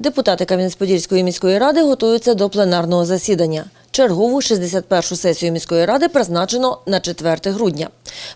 Депутати Кам'янець-Подільської міської ради готуються до пленарного засідання. Чергову 61-шу сесію міської ради призначено на 4 грудня.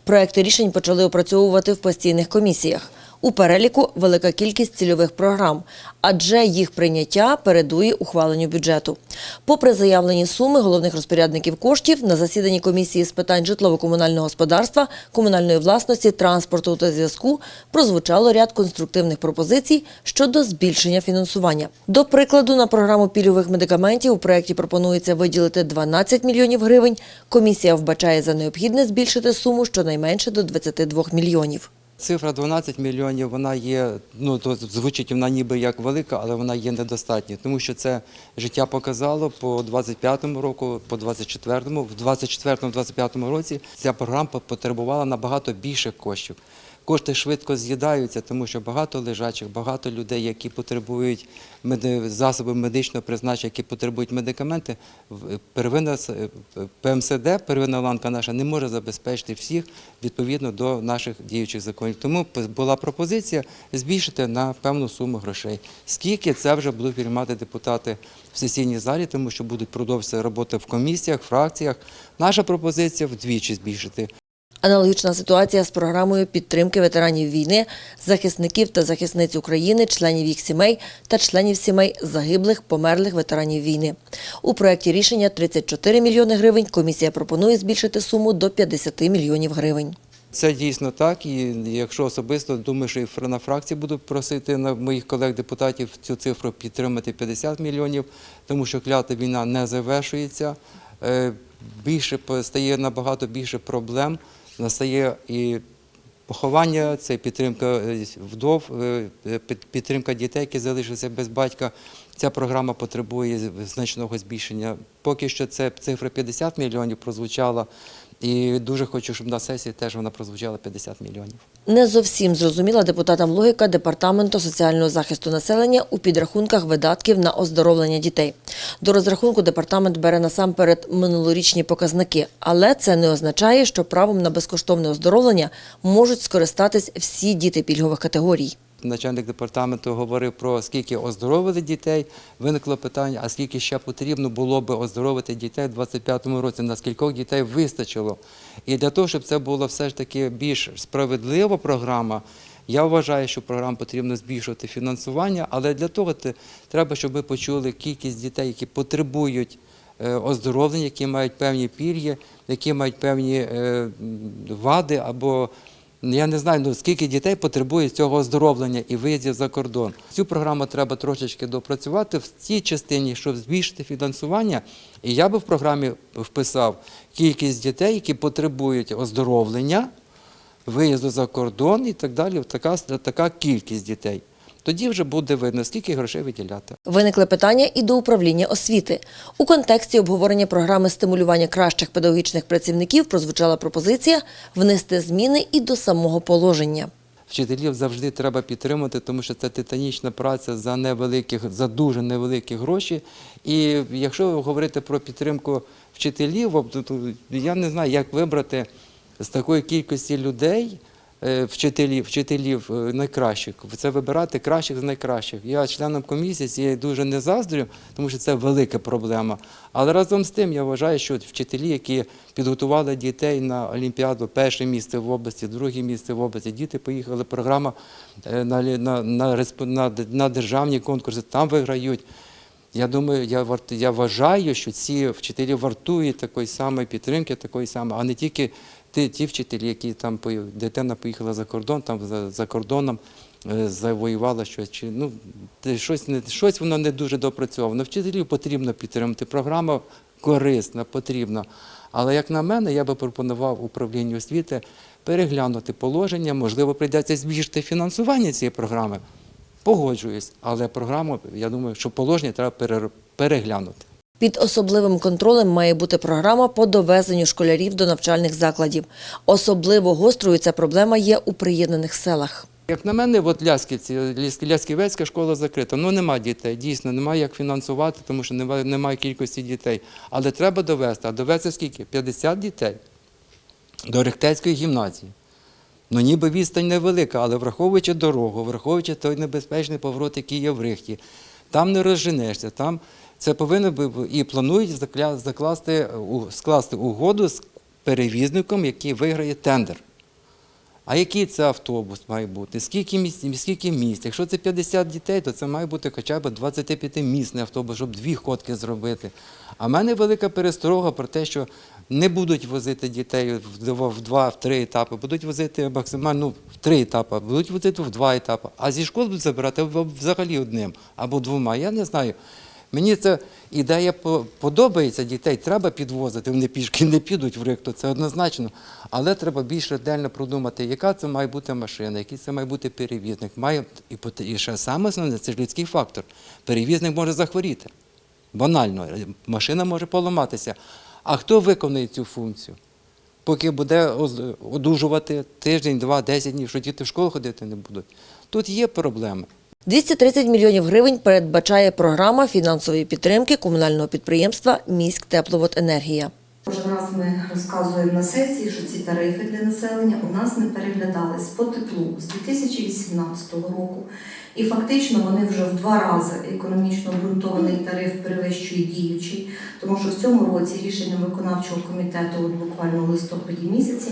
Проекти рішень почали опрацьовувати в постійних комісіях. У переліку велика кількість цільових програм, адже їх прийняття передує ухваленню бюджету. Попри заявлені суми головних розпорядників коштів, на засіданні комісії з питань житлово-комунального господарства, комунальної власності, транспорту та зв'язку прозвучало ряд конструктивних пропозицій щодо збільшення фінансування. До прикладу, на програму пільгових медикаментів у проєкті пропонується виділити 12 мільйонів гривень. Комісія вбачає за необхідне збільшити суму щонайменше до 22 мільйонів. Цифра 12 мільйонів, вона є, ну то звучить вона ніби як велика, але вона є недостатньою, тому що це життя показало по 25-му року, по 24-му, в 24-25 році ця програма потребувала набагато більше коштів. Кошти швидко з'їдаються, тому що багато лежачих, багато людей, які потребують засоби медичного призначення, які потребують медикаменти, в- первинна е, ПМСД, первинна ланка наша, не може забезпечити всіх відповідно до наших діючих законів. Тому була пропозиція збільшити на певну суму грошей. Скільки це вже будуть приймати депутати в сесійній залі, тому що будуть продовжуватися роботи в комісіях, фракціях. Наша пропозиція вдвічі збільшити. Аналогічна ситуація з програмою підтримки ветеранів війни, захисників та захисниць України, членів їх сімей та членів сімей загиблих, померлих ветеранів війни. У проєкті рішення 34 мільйони гривень. Комісія пропонує збільшити суму до 50 мільйонів гривень. Це дійсно так, і якщо особисто думаю, що і на фракції буду просити на моїх колег-депутатів цю цифру підтримати 50 мільйонів, тому що клята війна не завершується. Е, Більше стає набагато більше проблем. Настає і поховання, це підтримка е, вдов, е, під- підтримка дітей, які залишилися без батька. Ця програма потребує значного збільшення. Поки що це цифра 50 мільйонів прозвучала, і дуже хочу, щоб на сесії теж вона прозвучала 50 мільйонів. Не зовсім зрозуміла депутатам логіка Департаменту соціального захисту населення у підрахунках видатків на оздоровлення дітей. До розрахунку департамент бере насамперед минулорічні показники, але це не означає, що правом на безкоштовне оздоровлення можуть скористатись всі діти пільгових категорій. Начальник департаменту говорив про скільки оздоровили дітей. Виникло питання, а скільки ще потрібно було би оздоровити дітей у 25-му році, на скількох дітей вистачило. І для того, щоб це було все ж таки більш справедлива програма, я вважаю, що програму потрібно збільшувати фінансування, але для того треба, щоб ми почули кількість дітей, які потребують е, оздоровлення, які мають певні пільги, які мають певні е, вади або я не знаю, ну скільки дітей потребує цього оздоровлення і виїздів за кордон. Цю програму треба трошечки допрацювати в цій частині, щоб збільшити фінансування. І я би в програмі вписав кількість дітей, які потребують оздоровлення, виїзду за кордон і так далі. Така, така кількість дітей. Тоді вже буде видно, скільки грошей виділяти. Виникли питання і до управління освіти. У контексті обговорення програми стимулювання кращих педагогічних працівників прозвучала пропозиція внести зміни і до самого положення. Вчителів завжди треба підтримати, тому що це титанічна праця за невеликих, за дуже невеликі гроші. І якщо говорити про підтримку вчителів, от я не знаю, як вибрати з такої кількості людей. Е, Вчителів, вчителів е, найкращих, це вибирати кращих з найкращих. Я членом комісії цієї дуже не заздрю, тому що це велика проблема. Але разом з тим я вважаю, що вчителі, які підготували дітей на Олімпіаду, перше місце в області, друге місце в області, діти поїхали, програма е, на, на, на, на, на державні конкурси, там виграють. Я думаю, я, я вважаю, що ці вчителі вартують такої самої підтримки, такої самої, а не тільки ті, ті вчителі, які там дитина поїхала за кордон, там за, за кордоном е, завоювала щось. Чи, ну, щось, не, щось воно не дуже допрацьовано. Вчителів потрібно підтримати. Програма корисна, потрібна. Але як на мене, я би пропонував управлінню освіти переглянути положення, можливо, прийдеться збільшити фінансування цієї програми. Погоджуюсь, але програму, я думаю, що положення треба пере- переглянути. Під особливим контролем має бути програма по довезенню школярів до навчальних закладів. Особливо гострою ця проблема є у приєднаних селах. Як на мене, от Лясківці, Ляс- Лясківецька школа закрита. Ну нема дітей, дійсно, немає як фінансувати, тому що немає, немає кількості дітей. Але треба довести. А довести скільки? 50 дітей до Рехтецької гімназії. Ну ніби відстань невелика, але враховуючи дорогу, враховуючи той небезпечний поворот, який є в Рихті, Там не розженешся, там це повинно і планують закласти, скласти угоду з перевізником, який виграє тендер. А який це автобус має бути? Скільки місць, скільки місць? Якщо це 50 дітей, то це має бути хоча б 25-місний автобус, щоб дві ходки зробити. А в мене велика пересторога про те, що не будуть возити дітей в два, в три етапи, будуть возити максимально ну, в три етапи, будуть возити в два етапи. А зі школ будуть забирати взагалі одним або двома. Я не знаю. Мені ця ідея подобається, дітей треба підвозити, вони пішки не підуть в рихту, це однозначно. Але треба більш ретельно продумати, яка це має бути машина, який це має бути перевізник. Має, і, ще саме основне, це ж людський фактор. Перевізник може захворіти. Банально, машина може поламатися. А хто виконує цю функцію? Поки буде одужувати тиждень, два, десять днів, що діти в школу ходити не будуть. Тут є проблеми. 230 мільйонів гривень передбачає програма фінансової підтримки комунального підприємства «Міськтепловоденергія». Кожен раз ми розказуємо на сесії, що ці тарифи для населення у нас не переглядались по теплу з 2018 року. І фактично вони вже в два рази економічно обґрунтований тариф перевищує діючий, тому що в цьому році рішенням виконавчого комітету, от буквально в листопаді місяці,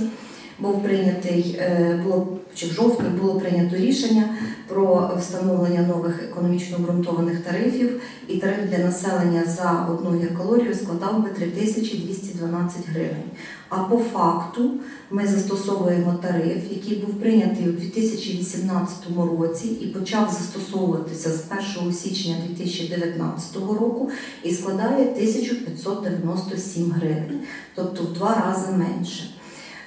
був прийнятий, е, було чи в жовтні було прийнято рішення про встановлення нових економічно обґрунтованих тарифів, і тариф для населення за одну гігакалорію складав би 3212 гривень. А по факту ми застосовуємо тариф, який був прийнятий у 2018 році і почав застосовуватися з 1 січня 2019 року і складає 1597 гривень, тобто в два рази менше.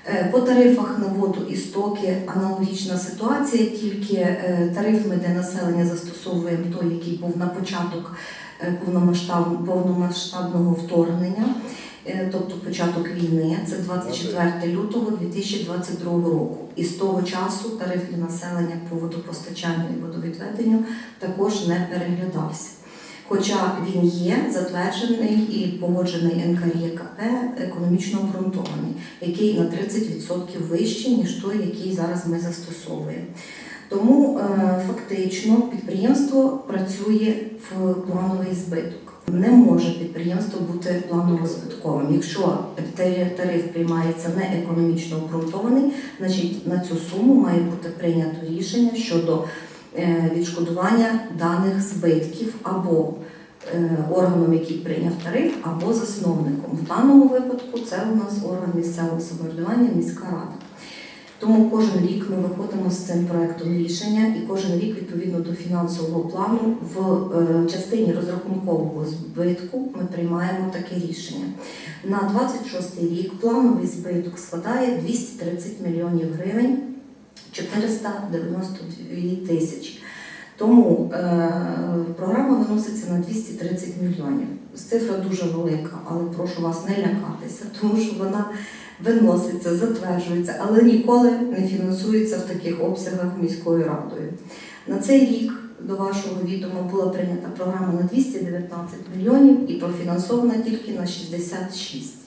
Е, По тарифах на воду і стоки аналогічна ситуація, тільки е, тариф ми для населення застосовуємо той, який був на початок е, повномасштабного вторгнення, тобто початок війни, це 24 лютого 2022 року. І з того часу тариф для населення по водопостачанню і водовідведенню також не переглядався. Хоча він є затверджений і погоджений НКРЄКП економічно обґрунтований, який на 30% вищий, ніж той, який зараз ми застосовуємо. Тому е, фактично підприємство працює в плановий збиток. Не може підприємство бути планово збитковим. Якщо тариф- приймається не економічно обґрунтований, значить на цю суму має бути прийнято рішення щодо відшкодування даних збитків або е, органом, який прийняв тариф, або засновником. В даному випадку це у нас орган місцевого самоврядування, міська рада. Тому кожен рік ми виходимо з цим проектом рішення, і кожен рік, відповідно до фінансового плану, в е, частині розрахункового збитку ми приймаємо таке рішення. На 26 рік плановий збиток складає 230 мільйонів гривень 492 тисячі. Тому е, програма виноситься на 230 мільйонів. Цифра дуже велика, але прошу вас не лякатися, тому що вона виноситься, затверджується, але ніколи не фінансується в таких обсягах міською радою. На цей рік до вашого відома була прийнята програма на 219 мільйонів і профінансована тільки на 66.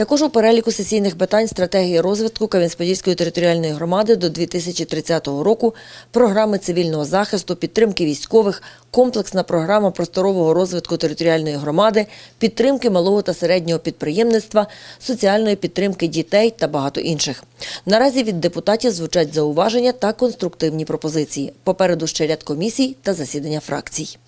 Також у переліку сесійних питань стратегії розвитку Кам'янець-Подільської територіальної громади до 2030 року, програми цивільного захисту, підтримки військових, комплексна програма просторового розвитку територіальної громади, підтримки малого та середнього підприємництва, соціальної підтримки дітей та багато інших. Наразі від депутатів звучать зауваження та конструктивні пропозиції. Попереду ще ряд комісій та засідання фракцій.